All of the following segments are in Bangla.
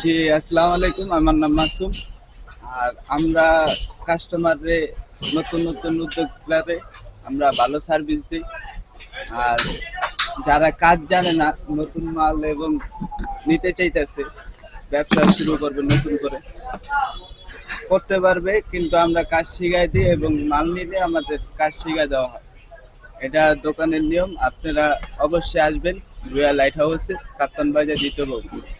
জি, আসসালামু আলাইকুম। আমার নাম মাসুম। আর আমরা কাস্টমারে নতুন নতুন উদ্যোগগুলারে আমরা ভালো সার্ভিস দিই। আর যারা কাজ জানে না, নতুন মাল এবং নিতে চাইতেছে, ব্যবসা শুরু করবে নতুন করে। করতে পারবে, কিন্তু আমরা কাজ শিখাই দিই এবং মাল নিলে আমাদের কাজ শিখাই দেওয়া হয়। এটা দোকানের নিয়ম। আপনারা অবশ্যই আসবেন। রুয়া লাইট হাউসে কাপ্তান বাজার পারবেন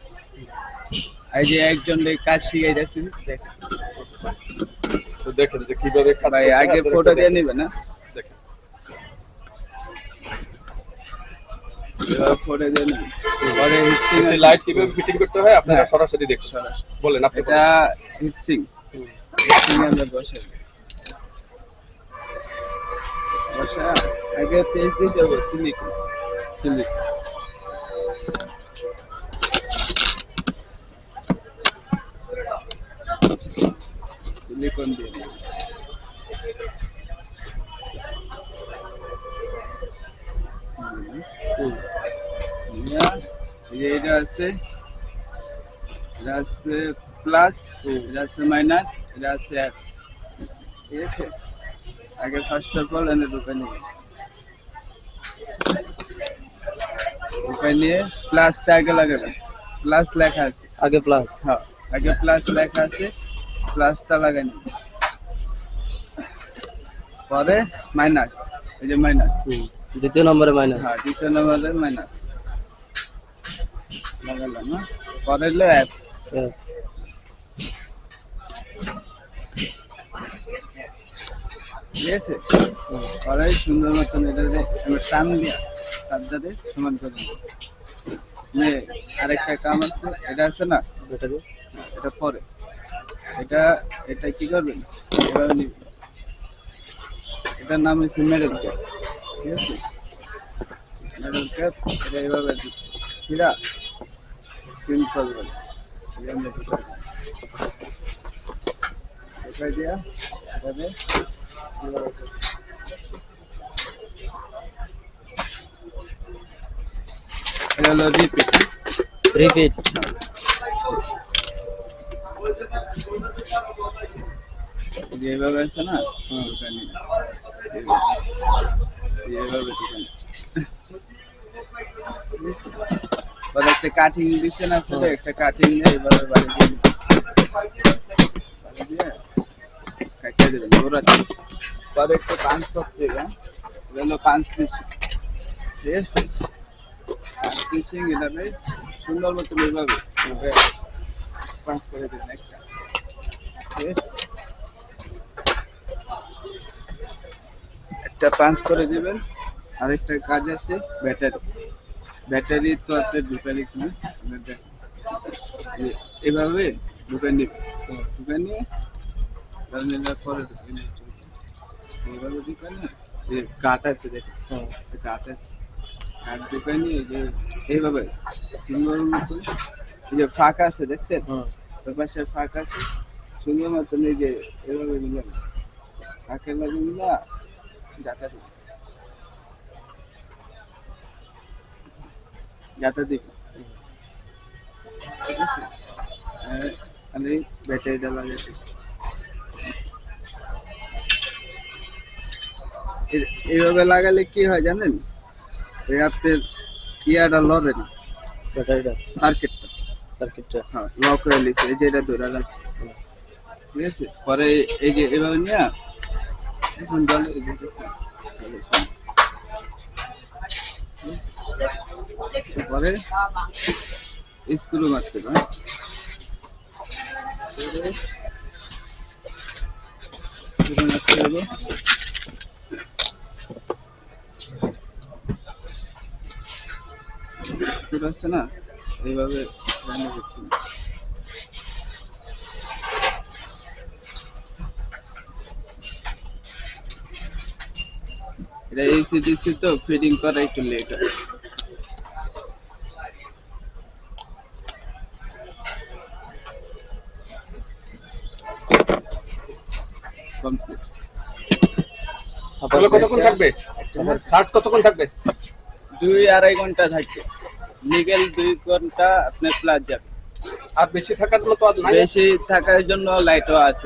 এই যে একজন কাজ শিখাইতেছি দেখেন তো দেখেন যে কীভাবে কাজ ভাই আগে ফটো দিয়ে। নিবে না? দেখেন। ফটো দিয়ে নিবে। পরে হিটসিং লাইট কীভাবে ফিটিং করতে হয় আপনারা হ্যাঁ। সরাসরি দেখুন। বলেন আপনি এটা হিটসিং হিটসিং আমরা বসে বসা আগে পেজ দিতে হবে সিলিক সিলিক সিলিকন দিয়ে দিবে। হুম। নিয়া, এই যে এটা আছে এটা আছে প্লাস এটা আছে মাইনাস এটা আছে এক ঠিক আছে আগে ফার্স্ট অফ অল এনে ঢুকে নিয়ে ঢুকে নিয়ে প্লাসটা আগে লাগাবে প্লাস লেখা আছে আগে প্লাস হ্যাঁ আগে প্লাস লেখা আছে প্লাসটা লাগাই নিবে পরে মাইনাস এই যে মাইনাস দ্বিতীয় নম্বরে মাইনাস হ্যাঁ দ্বিতীয় নম্বরে মাইনাস লাগালাম না পরে হলো এক ঠিক আছে? পরে সুন্দর মতন এটাতে এবার টান দিয়া তারটাতে সমান করে। নে আরেকটা কাম আছে এটা আছে না? এটা পরে। এটা এটা কি করবেন? নিবেন এটার নাম হচ্ছে মেডেল ক্যাপ ঠিক আছে? মেডেল ক্যাপ এটা এভাবে ছিঁড়া সিম্পল বলে দিয়া এটা হলো রিপিট রিপিট যে এভাবে আছে না এইভাবে দিবেন। একটা কাটিং দিচ্ছে না ফেলে, একটা কাটিং দিয়ে এভাবে বাড়ি দিয়ে কাটিয়ে দেবেন ওরাতে পরে একটা পাঁচ সব দেবেন এটা হলো পাঁচ মিশিং ঠিক আছে? পাঁচ মিশিং এটাতে সুন্দর মতো এভাবে পাঁচ করে দেবেন একটা একটা পাঁচ করে দিবেন, আরেকটা কাজ আছে ব্যাটারি ব্যাটারি তো না, আপনার দেখেন। এ- এভাবে ঢুকে নিবে ঢুকে নিয়ে চলবে। এইভাবে যে কাঠ আছে দেখেন কাঠ আছে কাঠ ঢুকে নিয়ে যে এইভাবে যে ফাঁকা আছে দেখছেন? ওই পাশে ফাঁকা আছে। সুন্দর মতন এই যে এভাবে মিলান ফাঁকে লাগে মিলা যাতা দিবে যাতা দিবে ঠিক আছে? আমি ব্যাটারিটা লাগাতে এইভাবে লাগালে কি হয় জানেন? আপনার ইয়াটা লড়ে না। ব্যাটারিটা। সার্কিটটা। হ্যাঁ লক এই যে এটা ধরে রাখছে। ঠিক আছে? পরে এই যে এভাবে নিয়ে? পরে স্ক্রু মারতে হবে হ্যাঁ? স্ক্রু আছে না? এইভাবে এটা এসিডিসি তো ফিডিং করা একটু লেট হয় কতক্ষণ থাকবে? চার্জ কতক্ষণ থাকবে? দুই আড়াই ঘণ্টা থাকে লিগেল দুই ঘণ্টা আপনার প্লাস যাবে। আর বেশি থাকার জন্য তো বেশি থাকার জন্য লাইটও আছে